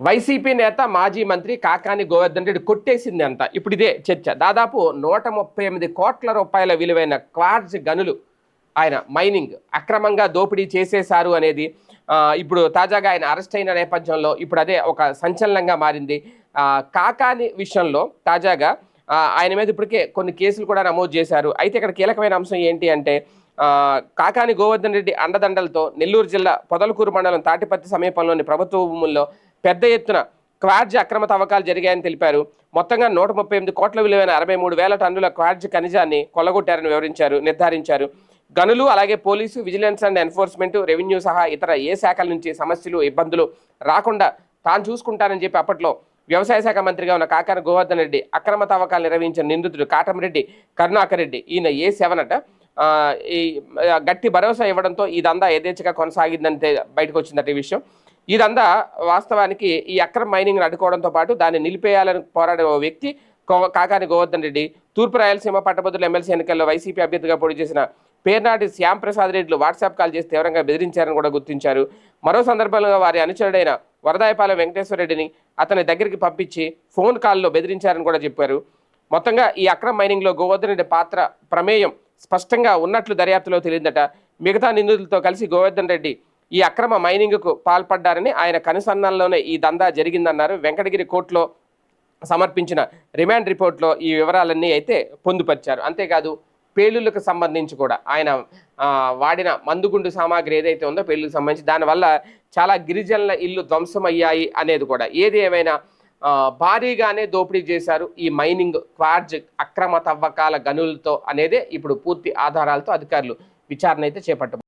YCP నేత మాజీ మంత్రి కాకాని గోవర్ధన్ రెడ్డి కొట్టేసింది అంత ఇప్పుడు ఇదే చర్చ. దాదాపు నూట ముప్పై ఎనిమిది కోట్ల రూపాయల విలువైన క్వార్జ్ గనులు ఆయన మైనింగ్ అక్రమంగా దోపిడీ చేసేశారు అనేది ఇప్పుడు తాజాగా ఆయన అరెస్ట్ అయిన నేపథ్యంలో ఇప్పుడు అదే ఒక సంచలనంగా మారింది. కాకాని విషయంలో తాజాగా ఆయన మీద ఇప్పటికే కొన్ని కేసులు కూడా నమోదు చేశారు. అయితే ఇక్కడ కీలకమైన అంశం ఏంటి అంటే కాకాని గోవర్ధన్ రెడ్డి అండదండలతో నెల్లూరు జిల్లా పొదలకూరు మండలం తాటిపత్తి సమీపంలోని ప్రభుత్వ భూముల్లో పెద్ద ఎత్తున క్వార్జ్ అక్రమ తవ్వకాలు జరిగాయని తెలిపారు. మొత్తంగా నూట ముప్పై ఎనిమిది కోట్ల విలువైన అరవై మూడు వేల టన్నుల క్వార్జ్ ఖనిజాన్ని కొల్లగొట్టారని వివరించారు నిర్ధారించారు. గనులు అలాగే police vigilance and enforcement revenue సహా ఇతర ఏ శాఖల నుంచి సమస్యలు ఇబ్బందులు రాకుండా తాను చూసుకుంటానని చెప్పి అప్పట్లో వ్యవసాయ శాఖ మంత్రిగా ఉన్న కాకాన గోవర్ధన్ రెడ్డి అక్రమ తవ్వకాలు నిర్వహించిన నిందితుడు కాటమరెడ్డి కరుణాకర్ రెడ్డి ఈయన ఏ సెవెన్ అట ఈ గట్టి భరోసా ఇవ్వడంతో ఇదంతా యథేచ్ఛగా కొనసాగిందంటే బయటకు వచ్చిందట ఈ విషయం. ఇదంతా వాస్తవానికి ఈ అక్రమ మైనింగ్ను అడ్డుకోవడంతో పాటు దాన్ని నిలిపేయాలని పోరాడే ఓ వ్యక్తి కో- కాకాని గోవర్ధన్ రెడ్డి. తూర్పు రాయలసీమ పట్టభద్రుల ఎమ్మెల్సీ ఎన్నికల్లో వైసీపీ అభ్యర్థిగా పోటీ చేసిన పేర్నాటి శ్యామ్ ప్రసాద్ రెడ్డిలు వాట్సాప్ కాల్ చేసి తీవ్రంగా బెదిరించారని కూడా గుర్తించారు. మరో సందర్భంలో వారి అనుచరుడైన వరదాయపాలెం వెంకటేశ్వర రెడ్డిని అతని దగ్గరికి పంపించి ఫోన్ కాల్లో బెదిరించారని కూడా చెప్పారు. మొత్తంగా ఈ అక్రమ మైనింగ్లో గోవర్ధన్ రెడ్డి పాత్ర ప్రమేయం స్పష్టంగా ఉన్నట్లు దర్యాప్తులో తెలియదట. మిగతా నిందితులతో కలిసి గోవర్ధన్ రెడ్డి ఈ అక్రమ మైనింగ్కు పాల్పడ్డారని ఆయన కనుసన్నల్లోనే ఈ దందా జరిగిందన్నారు. వెంకటగిరి కోర్టులో సమర్పించిన రిమాండ్ రిపోర్ట్లో ఈ వివరాలన్నీ అయితే పొందుపరిచారు. అంతేకాదు పేలుళ్ళకు సంబంధించి కూడా ఆయన వాడిన మందుగుండు సామాగ్రి ఏదైతే ఉందో పేలులకు సంబంధించి దానివల్ల చాలా గిరిజనుల ఇల్లు ధ్వంసమయ్యాయి అనేది కూడా. ఏది ఏమైనా భారీగానే దోపిడీ చేశారు ఈ మైనింగ్ క్వార్జ్ అక్రమ తవ్వకాల గనులతో అనేదే ఇప్పుడు పూర్తి ఆధారాలతో అధికారులు విచారణ అయితే చేపట్టారు